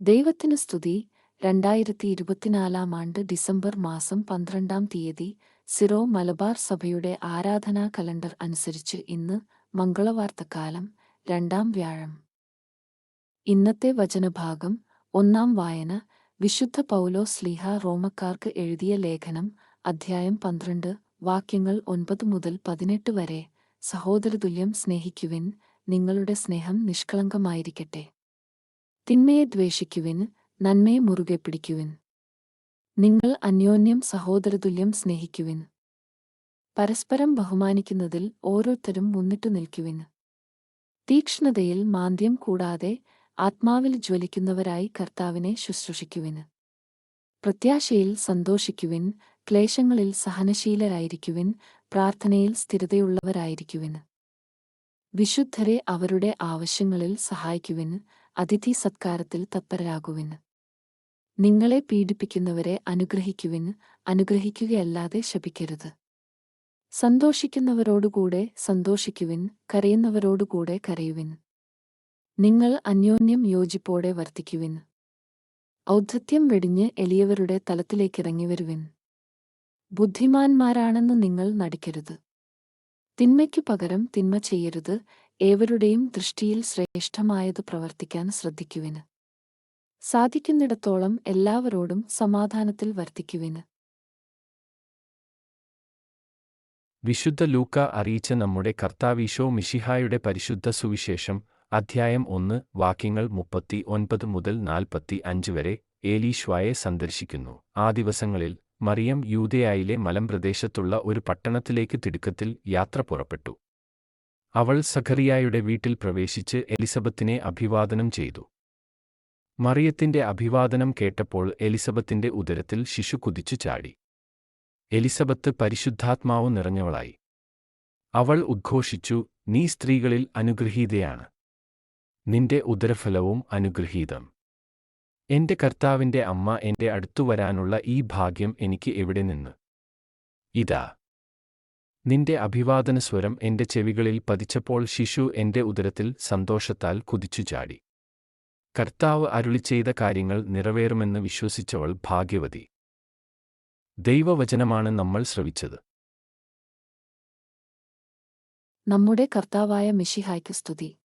ദൈവത്തിന് സ്തുതി. രണ്ടായിരത്തി ഇരുപത്തിനാലാം ആണ്ട് ഡിസംബർ മാസം പന്ത്രണ്ടാം തീയതി സിറോ മലബാർ സഭയുടെ ആരാധനാ കലണ്ടർ അനുസരിച്ച് ഇന്ന് മംഗളവാർത്തക്കാലം രണ്ടാം വ്യാഴം. ഇന്നത്തെ വചനഭാഗം ഒന്നാം വായന. വിശുദ്ധ പൗലോ സ്ലീഹ റോമക്കാർക്ക് എഴുതിയ ലേഖനം അധ്യായം പന്ത്രണ്ട് വാക്യങ്ങൾ ഒൻപത് മുതൽ പതിനെട്ട് വരെ. സഹോദരതുല്യം സ്നേഹിക്കുവിൻ. നിങ്ങളുടെ സ്നേഹം നിഷ്കളങ്കമായിരിക്കട്ടെ. തിന്മയെ ദ്വേഷിക്കുവിൻ നന്മയെ മുറുകെ പിടിക്കുവിൻ. നിങ്ങൾ അന്യോന്യം സഹോദരതുല്യം സ്നേഹിക്കുവിൻ. പരസ്പരം ബഹുമാനിക്കുന്നതിൽ ഓരോരുത്തരും മുന്നിട്ടു നിൽക്കുവിൻ. തീക്ഷ്ണതയിൽ മാന്ദ്യം കൂടാതെ ആത്മാവിൽ ജ്വലിക്കുന്നവരായി കർത്താവിനെ ശുശ്രൂഷിക്കുവിൻ. പ്രത്യാശയിൽ സന്തോഷിക്കുവിൻ ക്ലേശങ്ങളിൽ സഹനശീലരായിരിക്കുവിൻ പ്രാർത്ഥനയിൽ സ്ഥിരതയുള്ളവരായിരിക്കുവിൻ. വിശുദ്ധരെ അവരുടെ ആവശ്യങ്ങളിൽ സഹായിക്കുവിൻ അതിഥി സത്കാരത്തിൽ തത്പരരാകുവിൻ. നിങ്ങളെ പീഡിപ്പിക്കുന്നവരെ അനുഗ്രഹിക്കുവിൻ അനുഗ്രഹിക്കുകയല്ലാതെ ശപിക്കരുത്. സന്തോഷിക്കുന്നവരോടുകൂടെ സന്തോഷിക്കുവിൻ കരയുന്നവരോടുകൂടെ കരയുവിൻ. നിങ്ങൾ അന്യോന്യം യോജിപ്പോടെ വർത്തിക്കുവിൻ. ഔദ്ധത്യം വെടിഞ്ഞ് എളിയവരുടെ തലത്തിലേക്കിറങ്ങിവരുവിൻ. ബുദ്ധിമാന്മാരാണെന്ന് നിങ്ങൾ നടിക്കരുത്. തിന്മയ്ക്കു പകരം തിന്മ ചെയ്യരുത് ഏവരുടെയും ദൃഷ്ടിയിൽ ശ്രേഷ്ഠമായത് പ്രവർത്തിക്കാൻ ശ്രദ്ധിക്കുവിന്. സാധിക്കുന്നിടത്തോളം എല്ലാവരോടും സമാധാനത്തിൽ വർത്തിക്കുവിന്. വിശുദ്ധ ലൂക്ക അറിയിച്ച നമ്മുടെ കർത്താവീശോ മിഷിഹായുടെ പരിശുദ്ധ സുവിശേഷം അധ്യായം ഒന്ന് വാക്യങ്ങൾ മുപ്പത്തി ഒൻപത് മുതൽ നാൽപ്പത്തി അഞ്ച് വരെ ഏലീശ്വായെ സന്ദർശിക്കുന്നു. ആ ദിവസങ്ങളിൽ മറിയം യൂതയായിലെ മലമ്പ്രദേശത്തുള്ള ഒരു പട്ടണത്തിലേക്ക് തിടുക്കത്തിൽ യാത്ര പുറപ്പെട്ടു. അവൾ സഖറിയായുടെ വീട്ടിൽ പ്രവേശിച്ച് എലിസബത്തിനെ അഭിവാദനം ചെയ്തു. മറിയത്തിന്റെ അഭിവാദനം കേട്ടപ്പോൾ എലിസബത്തിന്റെ ഉദരത്തിൽ ശിശു കുതിച്ചു ചാടി. എലിസബത്ത് പരിശുദ്ധാത്മാവ് നിറഞ്ഞവളായി. അവൾ ഉദ്ഘോഷിച്ചു നീ സ്ത്രീകളിൽ അനുഗ്രഹീതയാണ്. നിന്റെ ഉദരഫലവും അനുഗ്രഹീതം. എന്റെ കർത്താവിന്റെ അമ്മ എന്റെ അടുത്തു വരാനുള്ള ഈ ഭാഗ്യം എനിക്ക് എവിടെ നിന്ന്? ഇതാ. നിന്റെ അഭിവാദന സ്വരം എന്റെ ചെവികളിൽ പതിച്ചപ്പോൾ ശിശു എന്റെ ഉദരത്തിൽ സന്തോഷത്താൽ കുതിച്ചു ചാടി. കർത്താവ് അരുളി ചെയ്ത കാര്യങ്ങൾ നിറവേറുമെന്ന് വിശ്വസിച്ചവൾ ഭാഗ്യവതി. ദൈവവചനമാണ് നമ്മൾ ശ്രവിച്ചത്. നമ്മുടെ കർത്താവായ മിഷിഹായ്ക്ക് സ്തുതി.